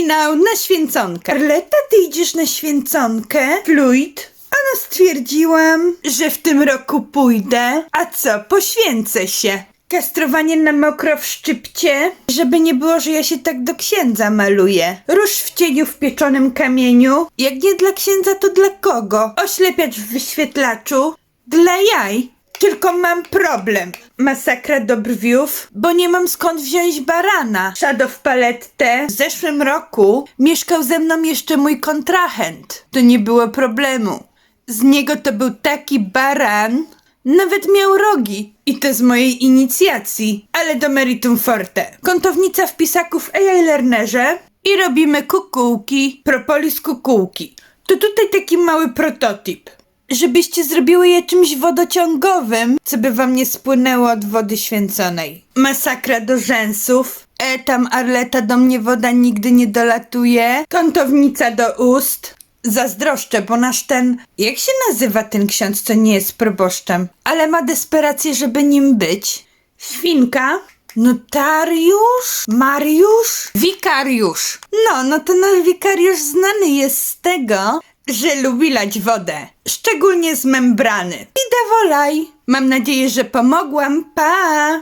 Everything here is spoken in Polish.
finał na święconkę. Arleta, ty idziesz na święconkę? Fluid? A no stwierdziłam, że w tym roku pójdę. A co, poświęcę się. Kastrowanie na mokro w szczypcie, żeby nie było, że ja się tak do księdza maluję. Róż w cieniu w pieczonym kamieniu. Jak nie dla księdza, to dla kogo? Oślepiacz w wyświetlaczu. Dla jaj. Tylko mam problem. Masakra do brwiów, bo nie mam skąd wziąć barana. Shadow Palette. W zeszłym roku mieszkał ze mną jeszcze mój kontrahent. To nie było problemu. Z niego to był taki baran. Nawet miał rogi. I to z mojej inicjacji. Ale do meritum forte. Kątownica w pisaku w AI Learnerze. I robimy kukułki. Propolis kukułki. To tutaj taki mały prototyp. Żebyście zrobiły je czymś wodociągowym, co by wam nie spłynęło od wody święconej. Masakra do rzęsów. E, tam Arleta do mnie woda nigdy nie dolatuje. Kątownica do ust. Zazdroszczę, bo nasz ten... Jak się nazywa ten ksiądz, co nie jest proboszczem? Ale ma desperację, żeby nim być. Świnka. Notariusz? Mariusz? Wikariusz. No, no to nasz wikariusz znany jest z tego, że lubi lać wodę. Szczególnie z membrany. Idę wolaj. Mam nadzieję, że pomogłam. Pa!